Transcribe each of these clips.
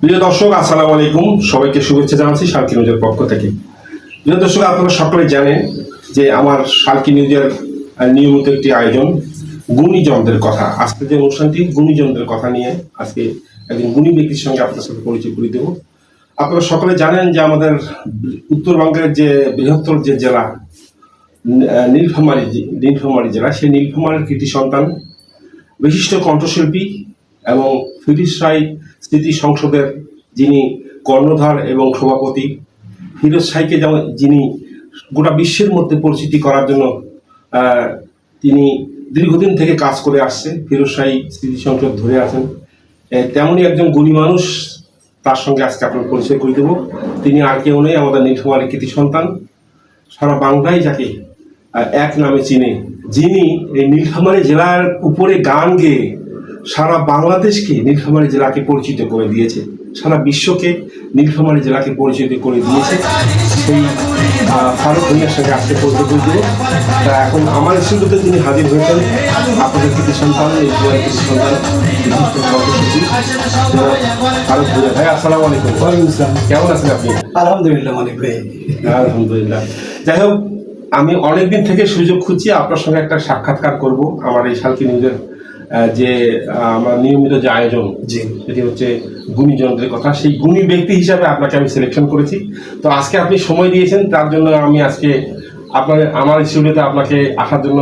প্রিয় দর্শক, আসসালামু আলাইকুম। সবাইকে শুভেচ্ছা জানাচ্ছি শালকি নিউজের পক্ষ থেকে। প্রিয় দর্শক, আপনারা সকলে জানেন যে আমার শালকি নিউজের নিয়মিত একটি আয়োজন গুণীজনদের কথা। আজকে যে অনুষ্ঠানটি গুণীজনদের কথা নিয়ে আজকে একজন গুণী ব্যক্তির সঙ্গে আপনার সাথে পরিচয় করে দেব। আপনারা সকলে জানেন যে আমাদের উত্তরবঙ্গের যে বৃহত্তর যে জেলা নীলফামারী যে- জেলা, সেই নীলফামারীর কৃতি সন্তান, বিশিষ্ট কণ্ঠশিল্পী এবং ফিরিস রায় স্মৃতি সংসদের যিনি কর্ণধার এবং সভাপতি ফিরোজ সাইকে যেমন যিনি গোটা বিশ্বের মধ্যে পরিচিতি করার জন্য তিনি দীর্ঘদিন থেকে কাজ করে আসছে ফিরোজ সাই স্মৃতি সংসদ ধরে আছেন তেমনই একজন গুণী মানুষ তার সঙ্গে আজকে আপনার পরিচয় করে দেব। তিনি আর কেউ নেই, আমাদের নীলফামারী কৃতি সন্তান। সারা বাংলায় যাকে এক নামে চিনে, যিনি এই নীলফামারী জেলার উপরে গান গেয়ে সারা বাংলাদেশকে নীলফামারী জেলাকে পরিচিত করে দিয়েছে। সারা বিশ্বকে নীলফামারী জেলাকে পরিচিত করে দিয়েছে। সেই ফারুক ভূঁইয়ার সঙ্গে আজকে পরিচয় করে তা এখন আমার স্টুডিওতে তিনি হাজির হয়েছেন। আপনাদের কৃতি সন্তান নীলফামারী কৃতি সন্তান ফারুক ভূঁইয়া ভাই আসসালামু আলাইকুম। ওয়ালাইকুম আসসালাম কেমন আছেন আপনি? আলহামদুলিল্লাহ মালিক ভাই। আলহামদুলিল্লাহ। যাই হোক আমি অনেকদিন থেকে সুযোগ খুঁজছি আপনার সঙ্গে একটা সাক্ষাৎকার করব আমার এই শালকি নিউজের যে আমার নিয়মিত যে আয়োজন সেটি হচ্ছে গুণীজনদের কথা। সেই গুণী ব্যক্তি হিসাবে আপনাকে আমি সিলেকশন করেছি। তো আজকে আপনি সময় দিয়েছেন তার জন্য আমি আজকে আপনার আমার স্টুডিওতে আপনাকে আসার জন্য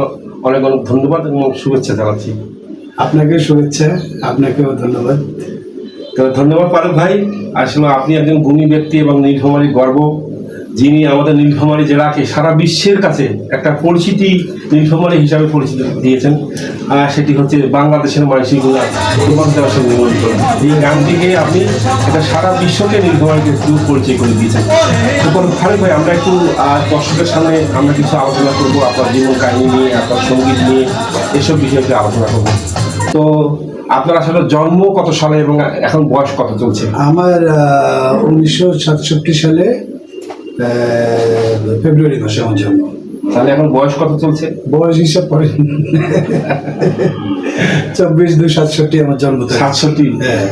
অনেক অনেক ধন্যবাদ এবং শুভেচ্ছা জানাচ্ছি। আপনাকে শুভেচ্ছা আপনাকেও ধন্যবাদ। তো ধন্যবাদ পারুক ভাই। আসলে আপনি একজন গুণী ব্যক্তি এবং নীলফামারী গর্ব যিনি আমাদের নীলফামারী জেলাকে সারা বিশ্বের কাছে একটা পরিচিতি নীলফামারী হিসাবে পরিচিতি দিয়েছেন। সেটি হচ্ছে বাংলাদেশের তোমার দেওয়ার সঙ্গে এই গানটিকে আপনি এটা সারা বিশ্বকে নীলফামারীকে একটু পরিচয় করে দিয়েছেন। এরপর ফারুক ভাই, আমরা একটু দর্শকের সামনে আমরা কিছু আলোচনা করব, আপনার জীবন কাহিনী নিয়ে, আপনার সংগীত নিয়ে, এসব বিষয়ে আলোচনা করব। তো আপনার আসলে জন্ম কত সালে এবং এখন বয়স কত চলছে? আমার উনিশশো সাতষট্টি সালে ফেব্রুয়ারি মাসে আমার জন্ম। তাহলে এখন বয়স কত চলছে? বয়স হিসাব করেন চব্বিশ দুই সাতষট্টি আমার জন্ম। সাতষট্টি? হ্যাঁ।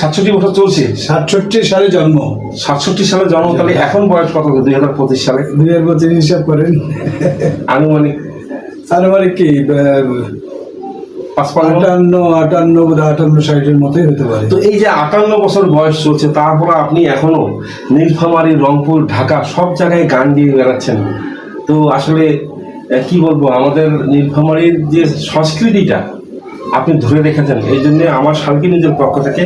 সাতষট্টি বছর চলছে? সাতষট্টি সালে জন্ম। সাতষট্টি সালে জন্ম তাহলে এখন বয়স কত? দুই হাজার পঁচিশ সালে। দুই হাজার পঁচিশ হিসাব করেন। আনুমানিক? আনুমানিক কি? আটান্ন আটান্ন আটান্ন ষাটের মতোই হতে পারে। তো এই যে আটান্ন বছর বয়স চলছে তারপরে আপনি এখনও নীলফামারী রংপুর ঢাকা সব জায়গায় গান দিয়ে বেড়াচ্ছেন। তো আসলে কি বলব আমাদের নীলফামারীর যে সংস্কৃতিটা আপনি ধরে রেখেছেন এই জন্য আমার শালকি নিজের পক্ষ থেকে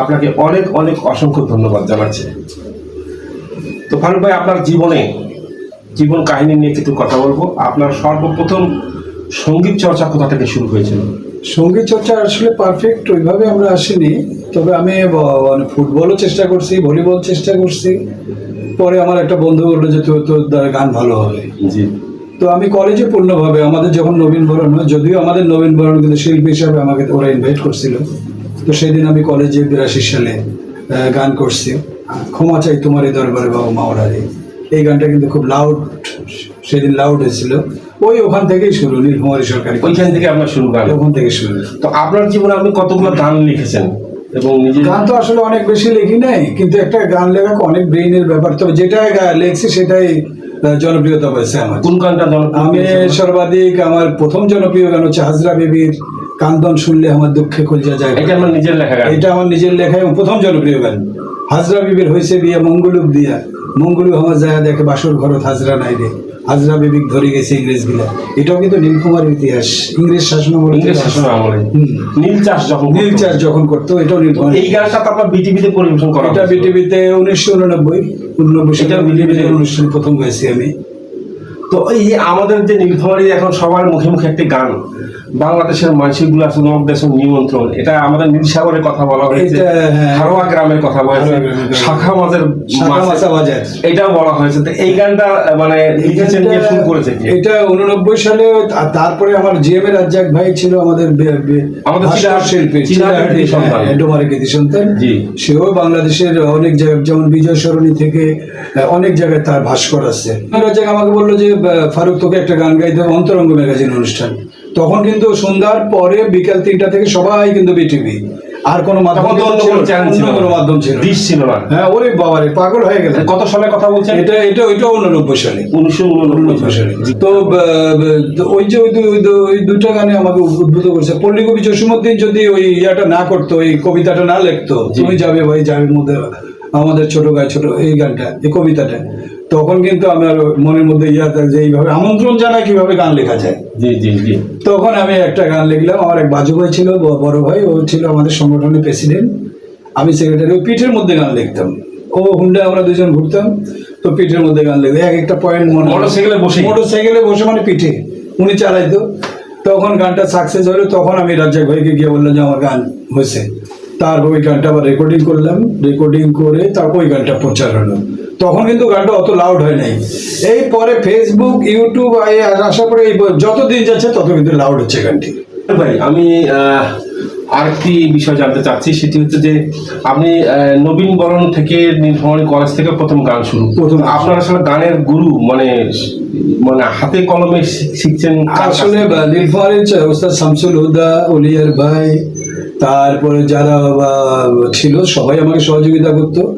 আপনাকে অনেক অনেক অসংখ্য ধন্যবাদ জানাচ্ছি। তো ফারুক ভাই আপনার জীবনে জীবন কাহিনী নিয়ে কিছু কথা বলব। আপনার সর্বপ্রথম সংগীত চর্চা কোথা থেকে শুরু হয়েছিল? সংগীত চর্চা আসলে পারফেক্ট ওইভাবে আমরা আসিনি। তবে আমি মানে ফুটবলও চেষ্টা করছি ভলিবল চেষ্টা করছি। পরে আমার একটা বন্ধু বলল যে তোর তোর দ্বারা গান ভালো হবে। জি। তো আমি কলেজে পূর্ণভাবে আমাদের যখন নবীন বরণ হয় যদিও আমাদের নবীন বরণ কিন্তু শিল্পী হিসাবে আমাকে ওরা ইনভাইট করছিল। তো সেদিন আমি কলেজে বিরাশি সালে গান করছি। ক্ষমা চাই তোমার এই দরবারে বাবা মাওলারে। এই গানটা কিন্তু খুব লাউড সেদিন লাউড হয়েছিল ওই ওখান থেকেই শুরু নীলকুমারী সরকারি ওইখান থেকে আপনার শুরু গান? ওখান থেকে শুরু। তো আপনার জীবনে আপনি কতগুলো গান লিখেছেন? এবং গান তো আসলে অনেক বেশি লিখি নাই কিন্তু একটা গান লেখা অনেক ব্রেইনের ব্যাপার। তবে যেটা লিখছি সেটাই জনপ্রিয়তা পাইছে আমার। কোন গানটা আমি সর্বাধিক আমার প্রথম জনপ্রিয় গান হচ্ছে হাজরা বেবির কান্দন শুনলে আমার দুঃখে কলজা যায়। এটা আমার নিজের লেখা গান। এটা আমার নিজের লেখায় প্রথম জনপ্রিয় গান। হাজরা বিবির হয়েছে বিয়ে মঙ্গলুক দিয়া। মঙ্গলু আমার যায় দেখে বাসর ঘরত হাজরা নাই রে। হাজরা বিবিক ধরে গেছে ইংরেজগুলা এটাও কিন্তু নীলকুমারের ইতিহাস। ইংরেজ শাসন আমলে ইংরেজ শাসন আমলে নীল চাষ যখন নীল। চাষ যখন করতো এটাও নীলকুমার এই গানটা তো আপনার বিটিভিতে পরিবেশন করা এটা। বিটিভিতে উনিশশো উননব্বই উননব্বই সালে বিটিভিতে অনুষ্ঠান প্রথম গাইছি আমি। তো এই আমাদের যে নীলফামারী এখন সবার মুখে মুখে একটি গান বাংলাদেশের মানুষগুলো আছে দেশের নিমন্ত্রণ এটা আমাদের নীলসাগরের কথা বলা হয়েছে এটা, হ্যাঁ। হারোয়া গ্রামের কথা বলা হয়েছে। শাখা মাছের এটাও বলা হয়েছে তো এই গানটা মানে লিখেছেন কে শুরু করেছে এটা উননব্বই সালে তারপরে আমার জিএম এর রাজ্জাক ভাই ছিল আমাদের আমাদের শিল্পী চিলাহাটের চিলাহাটের কৃতি সন্তান। হ্যাঁ। সেও বাংলাদেশের অনেক জায়গায় যেমন বিজয় সরণি থেকে অনেক জায়গায় তার ভাস্কর আছে রাজ্জাক আমাকে বলল যে ফারুক তোকে একটা গান গাইতে হবে অন্তরঙ্গ ম্যাগাজিন অনুষ্ঠান। তখন কিন্তু সন্ধ্যার পরে বিকাল তিনটা থেকে সবাই কিন্তু বিটিভি আর কোনো মাধ্যম ছিল কোনো। মাধ্যম ছিল। ডিশ ছিল না। হ্যাঁ ওরে বাবারে পাগল হয়ে গেল কত সালে কথা বলছেন? এটা এটা ওইটা উননব্বই সালে। উনিশশো উননব্বই সালে। তো ওই যে ওই ওই দুটো গানে আমাকে উদ্বুদ্ধ করছে। পল্লী কবি যদি ওই ইয়াটা না করতো এই কবিতাটা না লিখতো তুমি যাবে ভাই যাবে মধ্যে আমাদের ছোট গায়ে ছোট এই গানটা এই কবিতাটা। তখন কিন্তু আমার মনের মধ্যে ইয়া যে এইভাবে আমন্ত্রণ জানায় কীভাবে গান লেখা যায়। জি জি জি। তখন আমি একটা গান লিখলাম আমার এক বাজু ভাই ছিল বড় ভাই ও ছিল আমাদের সংগঠনের প্রেসিডেন্ট। আমি সেক্রেটারি ও পিঠের মধ্যে গান লিখতাম। ও হুন্ডা আমরা দুজন ঘুরতাম তো পিঠের মধ্যে গান লিখতাম। এক একটা পয়েন্ট মনে মোটরসাইকেলে বসে মোটর সাইকেলে বসে মানে পিঠে উনি চালাইতো। তখন গানটা সাকসেস হলো তখন আমি রাজ্জাক ভাইকে গিয়ে বললাম যে আমার গান হয়েছে। তারপর ওই গানটা আবার রেকর্ডিং করলাম। রেকর্ডিং করে তারপর ওই গানটা প্রচার হলো। তখন কিন্তু গানটা অত লাউড হয় নাই। এই পরে ফেসবুক ইউটিউব আসার পরে যত দিন যাচ্ছে তত কিন্তু লাউড হচ্ছে গানটি। ভাই আমি আরেকটি বিষয় জানতে চাচ্ছি সেটি হচ্ছে যে আপনি নবীন বরণ থেকে নীলফামারী কলেজ থেকে প্রথম গান শুরু। প্রথম। আপনার আসলে গানের গুরু মানে মানে হাতে কলমে শিখছেন আসলে চা- ওস্তাদ শামসুল হুদা অলিয়ার ভাই তারপরে যারা ছিল সবাই আমাকে সহযোগিতা করতো।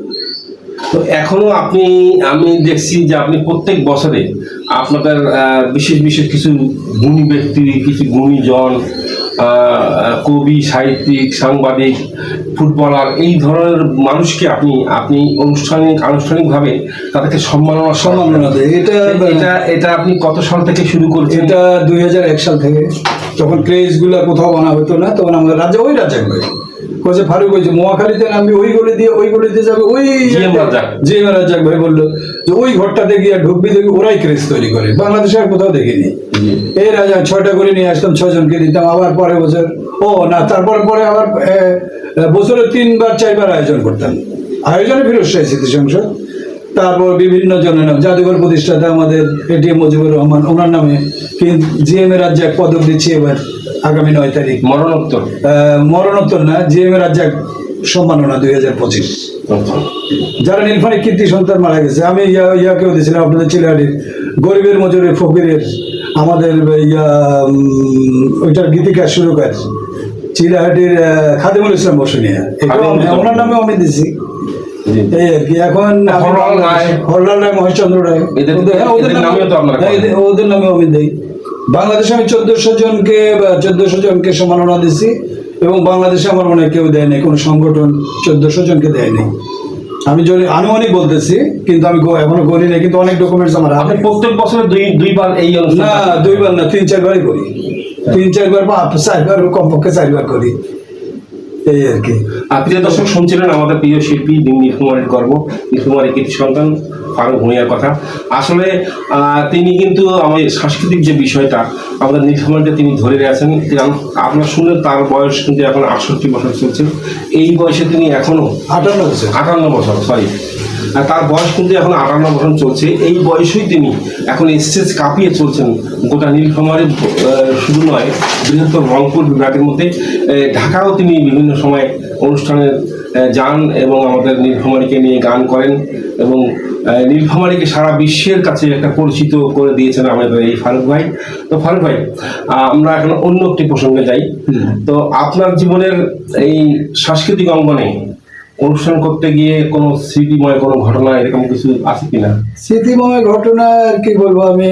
তো এখনও আপনি আমি দেখছি যে আপনি প্রত্যেক বছরে আপনাদের বিশেষ বিশেষ কিছু গুণী ব্যক্তি কিছু গুণীজন কবি সাহিত্যিক সাংবাদিক ফুটবলার এই ধরনের মানুষকে আপনি আপনি অনুষ্ঠানিক আনুষ্ঠানিকভাবে তাদেরকে সম্মাননা সম্মাননা দেয়। এটা- এটা এটা আপনি কত সাল থেকে শুরু করছেন? এটা দুই হাজার এক সাল থেকে। যখন ক্রেজগুলা কোথাও বানা হতো না তখন আমাদের রাজ্যে ওই রাজা ভাই ফারুক মোয়াখালীতে নামবি ওই গলি দিয়ে ওই গলিতে যাবে। ওই রাজ্জাক। ভাই বলল। যে ওই ঘরটাতে গিয়ে ঢুকবি দেখবি ওরাই ক্রেজ তৈরি করে। বাংলাদেশে আর কোথাও দেখিনি। এই রাজা ছয়টা করে নিয়ে আসতাম ছজনকে দিতাম। আবার পরে বছর ও না তারপরে পরে আবার এ, এ, বছরে তিনবার চারবার আয়োজন করতাম। আয়োজনে শাহী স্মৃতি সংসদ। তারপর বিভিন্ন জনের নাম জাদুঘর প্রতিষ্ঠাতা আমাদের এটিএম মুজিবুর রহমান ওনার নামে কিন্তু জিএম এর রাজ্যে এক পদক দিচ্ছি এবার। আগামী নয় তারিখ। মরণোত্তর। মরণোত্তর না জিএম এর রাজ্যে এক সম্মাননা দুই হাজার পঁচিশ। আচ্ছা। যারা নীলফানি কীর্তি সন্তান মারা গেছে আমি ইয়া ইয়াকেও দিয়েছিলাম আপনাদের চিলাহাটির গরিবের মজুরের ফকিরের আমাদের ইয়া ওইটার গীতিকার শুরু কাজ চিলাহাটির খাদিমুল ইসলাম বসুনিয়া। ওনার নামেও আমি দিছি এই আর কি এখন হরলাল রায়। মহেশচন্দ্র রায়। ওদের- হ্যাঁ, নামে- হ্যাঁ, ওদের নামেও আমি দেই। বাংলাদেশে আমি চোদ্দশো জনকে চোদ্দশো জনকে সম্মাননা দিছি এবং বাংলাদেশে আমার মনে হয় কেউ দেয় নাই কোনো সংগঠন চোদ্দশো জনকে দেয় নাই। আমি যদি আনুমানিক বলতেছি কিন্তু আমি এখনও করি নাই কিন্তু অনেক ডকুমেন্টস আমার আপনি প্রত্যেক বছরে দুই দুইবার এই না দুইবার না তিন চারবারই করি। তিন চারবার বা চারবার কমপক্ষে চারবার করি। এই আর কি। আর প্রিয় দর্শক শুনছিলেন আমাদের প্রিয় শিল্পী নীলকুমারের গর্ব নীলকুমারের কৃতি সন্তান ফারুক ভূঁইয়ার কথা। আসলে তিনি কিন্তু আমাদের সাংস্কৃতিক যে বিষয়টা আমাদের নীলকুমারকে তিনি ধরে রেখেছেন আপনার শুনে তার বয়স কিন্তু এখন আটষট্টি বছর চলছে। এই বয়সে তিনি এখনও আটান্ন বছর। আটান্ন বছর সরি তার বয়স কিন্তু এখন আটান্ন বছর চলছে। এই বয়সেই তিনি এখন স্টেজ কাঁপিয়ে চলছেন। গোটা নীলফামারী শুধু নয় বৃহত্তর রংপুর বিভাগের মধ্যে ঢাকাও তিনি বিভিন্ন সময় অনুষ্ঠানে যান এবং আমাদের নীলফামারীকে নিয়ে গান করেন এবং নীলফামারীকে সারা বিশ্বের কাছে একটা পরিচিত করে দিয়েছেন আমাদের এই ফারুক ভাই। তো ফারুক ভাই আমরা এখন অন্য একটি প্রসঙ্গে যাই। তো আপনার জীবনের এই সাংস্কৃতিক অঙ্গনে অনুষ্ঠান করতে গিয়ে কোনো স্মৃতিময় কোনো ঘটনা এরকম কিছু আছে কিনা? স্মৃতিময় ঘটনা আর কি বলব আমি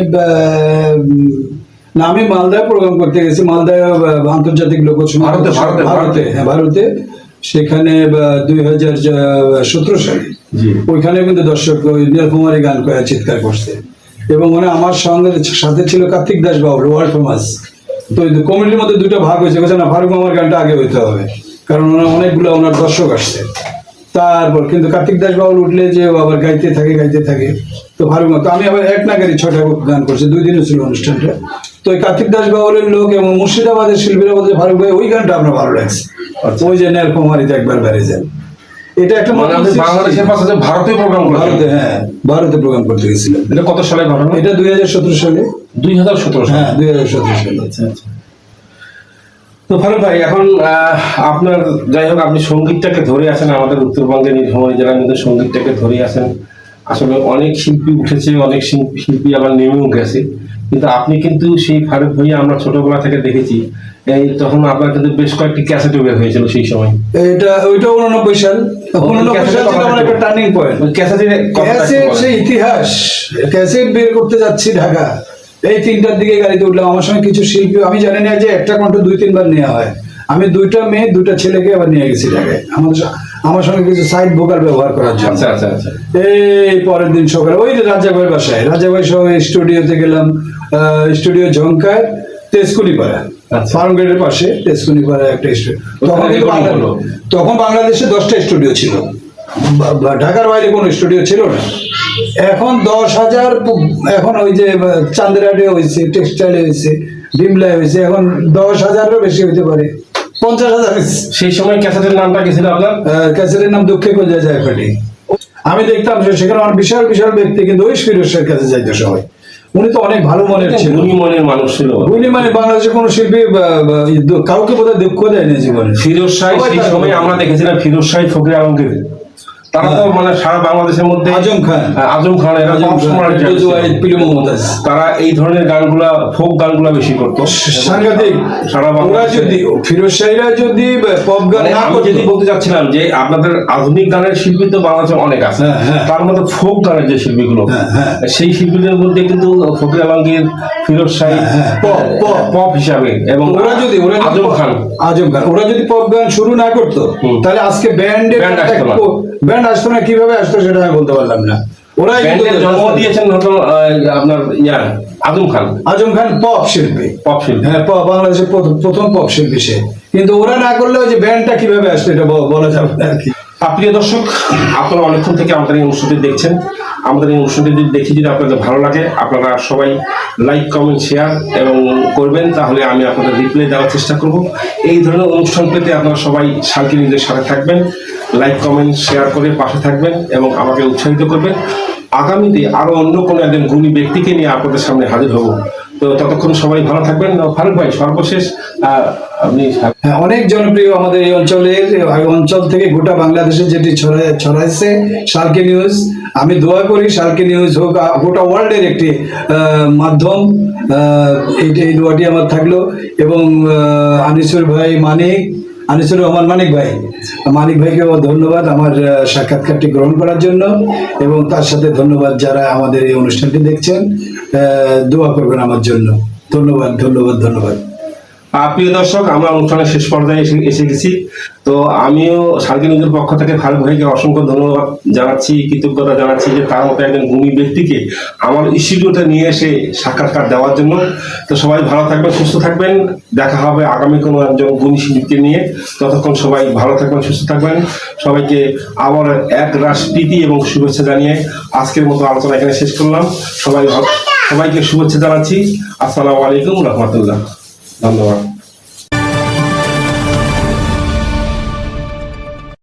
না আমি মালদায় প্রোগ্রাম করতে গেছি মালদায় আন্তর্জাতিক লোক ভারতে, ভারতে, ভারতে। হ্যাঁ ভারতে। সেখানে দুই হাজার সতেরো সালে। ওইখানে কিন্তু দর্শক ওই নীলকুমারী গান করে চিৎকার করছে। এবং মানে আমার সঙ্গে সাথে ছিল কার্তিক দাস বাবু ওয়ার্ল্ড ফেমাস। তো এই কমিটির মধ্যে দুটো ভাগ হয়েছে। বলছে না ফারুক মামার গানটা আগে হইতে হবে। কারণ ওনার অনেকগুলো ওনার দর্শক আসছে। তারপর কিন্তু কার্তিক দাস বাবু উঠলে যে ও আবার গাইতে থাকে গাইতে থাকে। তো ফারুক তো আমি আবার এক নাগারি ছটা গান করছি। দুই দিনও ছিল অনুষ্ঠানটা। তো ওই কার্তিক দাস বাবুলের লোক এবং মুর্শিদাবাদের শিল্পীরা বলছে ফারুক ভাই ওই গানটা আপনার ভালো লাগছে। ওই যে নীলকুমারীতে একবার বেড়ে যান এটা একটা মানে বাংলাদেশের পাশে ভারতে প্রোগ্রাম ভারতে হ্যাঁ ভারতে প্রোগ্রাম করতে গেছিলাম। এটা কত সালে ঘটনা এটা দুই হাজার সতেরো সালে। দুই হাজার সতেরো হ্যাঁ দুই হাজার সতেরো সালে। আচ্ছা আচ্ছা। তো ফারুক ভাই এখন আপনার যাই হোক আপনি সঙ্গীতটাকে ধরে আছেন আমাদের উত্তরবঙ্গের নীলফামারী জেলার মধ্যে সঙ্গীতটাকে ধরে আছেন। আসলে অনেক শিল্পী উঠেছে অনেক শিল্পী শিল্পী আবার নেমেও গেছে। কিন্তু আপনি কিন্তু সেই ফারুক ভাইয়া আমরা ছোটবেলা থেকে দেখেছি। এই তখন আপনার কিন্তু বেশ কয়েকটি ক্যাসেটও বের হয়েছিল সেই সময়। এটা ওইটা উননব্বই সাল। উননব্বই সাল ছিল আমার একটা টার্নিং পয়েন্ট ক্যাসেটের ক্যাসেট সেই ইতিহাস। ক্যাসেট বের করতে যাচ্ছি ঢাকা। এই তিনটার দিকে গাড়িতে উঠলাম। আমার সঙ্গে কিছু শিল্পী আমি জানি না যে একটা কণ্ঠ দুই তিনবার নেওয়া হয়। আমি দুইটা মেয়ে দুইটা ছেলেকে আবার নিয়ে গেছি ঢাকায়। আমাদের আমার সঙ্গে কিছু সাইড ভোকাল ব্যবহার করার জন্য। আচ্ছা আচ্ছা আচ্ছা। এই পরের দিন সকালে ওই যে রাজাভাইয়ের বাসায় রাজাভাই সহ স্টুডিওতে গেলাম স্টুডিও ঝঙ্কায় তেজকুনি পাড়া। ফার্ম গেটের পাশে তেজকুনি পাড়া একটা স্টুডিও তখন তখন বাংলাদেশে দশটা স্টুডিও ছিল। ঢাকার বাইরে কোনো স্টুডিও ছিল না। এখন দশ হাজার এখন ওই যে আহ, হয়েছে টেক্সটাইলে হয়েছে বিমলায় হয়েছে এখন দশ হাজারও বেশি হতে পারে। পঞ্চাশ হাজার। সেই সময় ক্যাসেটের নামটা কি ছিল আপনার? ক্যাসেটের নাম দুঃখে কোথায় যায় ফাটি আমি দেখতাম যে সেখানে আমার বিশাল বিশাল ব্যক্তি কিন্তু ওই ফিরোজের কাছে যাইতো সবাই। উনি তো অনেক ভালো মনের ছিল। উনি মনের মানুষ ছিল। উনি মানে বাংলাদেশের কোনো শিল্পী কাউকে বোধহয় দুঃখ দেয় না জীবনে। ফিরোজ শাহ সবাই সেই সময় আমরা দেখেছিলাম ফিরোজ শাহ ফকরে আলমগীর। তারা তো মানে সারা বাংলাদেশের মধ্যে আজম খান। হ্যাঁ, আজম খান এরা। তারা এই ধরনের গানগুলা ফোক গানগুলা বেশি করতো সাংঘাতিক সারা ওরা যদি ফিরোজ শাহীরা যদি পপ গান মানে না যদি বলতে চাচ্ছিলাম যে আপনাদের আধুনিক গানের শিল্পী তো বাংলাদেশে অনেক আছে হ্যাঁ, হ্যাঁ। তার মধ্যে ফোক গানের যে শিল্পীগুলো হ্যাঁ, হ্যাঁ। সেই শিল্পীদের মধ্যে কিন্তু ফকির আলমগীর ফিরোজ শাহী হ্যাঁ। পপ হিসাবে এবং ওরা যদি ওরা আজম খান আজম খান ওরা যদি পপ গান শুরু না করতো তাহলে আজকে ব্যান্ডে না। ব্যান্ড আসতো না কীভাবে আসতো সেটা আমি বলতে পারলাম না। ওরাই জন্ম দিয়েছেন আপনার ইয়া আজম খান। আজম খান পপ শিল্পী। পপ শিল্পী। হ্যাঁ বাংলাদেশের প্রথম- পপ শিল্পী সে। কিন্তু ওরা না করলে ওই যে ব্যান্ডটা কীভাবে আসতো এটা বলা যাবে না আর কি। প্রিয় দর্শক আপনারা অনেকক্ষণ থেকে আমাদের এই অনুষ্ঠানটি দেখছেন। আমাদের এই অনুষ্ঠানটি যদি দেখি যদি আপনাদের ভালো লাগে আপনারা সবাই লাইক কমেন্ট শেয়ার এবং করবেন। তাহলে আমি আপনাদের রিপ্লাই দেওয়ার চেষ্টা করব। এই ধরনের অনুষ্ঠান পেতে আপনারা সবাই শান্তি নিজের সাথে থাকবেন। লাইক কমেন্ট শেয়ার করে পাশে থাকবেন এবং আমাকে উৎসাহিত করবেন। আগামীতে আরও অন্য কোনো একজন গুণী ব্যক্তিকে নিয়ে আপনাদের সামনে হাজির হব। তো ততক্ষণ সবাই ভালো থাকবেন। ফারুক ভাই, সর্বশেষ আপনি হ্যাঁ অনেক জনপ্রিয় আমাদের এই অঞ্চলের অঞ্চল থেকে গোটা বাংলাদেশে যেটি ছড়াইছে শালকে নিউজ আমি দোয়া করি শালকে নিউজ হোক গোটা ওয়ার্ল্ডের একটি মাধ্যম এই দোয়াটি আমার থাকল। এবং আনিসুর ভাই, মানিক আনিসুর রহমান মানিক ভাই। মানিক ভাইকেও ধন্যবাদ আমার সাক্ষাৎকারটি গ্রহণ করার জন্য এবং তার সাথে ধন্যবাদ যারা আমাদের এই অনুষ্ঠানটি দেখছেন। দোয়া করবেন আমার জন্য। ধন্যবাদ ধন্যবাদ ধন্যবাদ। প্রিয় দর্শক, আমরা অনুষ্ঠানের শেষ পর্যায়ে এসে এসে গেছি। তো আমিও সার্কি নিউজের পক্ষ থেকে ফারুক ভাইকে অসংখ্য ধন্যবাদ জানাচ্ছি, কৃতজ্ঞতা জানাচ্ছি যে তার মতো একজন গুণী ব্যক্তিকে আমার স্টুডিওতে নিয়ে এসে সাক্ষাৎকার দেওয়ার জন্য। তো সবাই ভালো থাকবেন, সুস্থ থাকবেন। দেখা হবে আগামী কোনো একজন গুণী শিল্পীকে নিয়ে। ততক্ষণ সবাই ভালো থাকবেন, সুস্থ থাকবেন। সবাইকে আবার এক রাস প্রীতি এবং শুভেচ্ছা জানিয়ে আজকের মতো আলোচনা এখানে শেষ করলাম। সবাই সবাইকে শুভেচ্ছা জানাচ্ছি। আসসালামু আলাইকুম রহমতুল্লাহ। ধন্যবাদ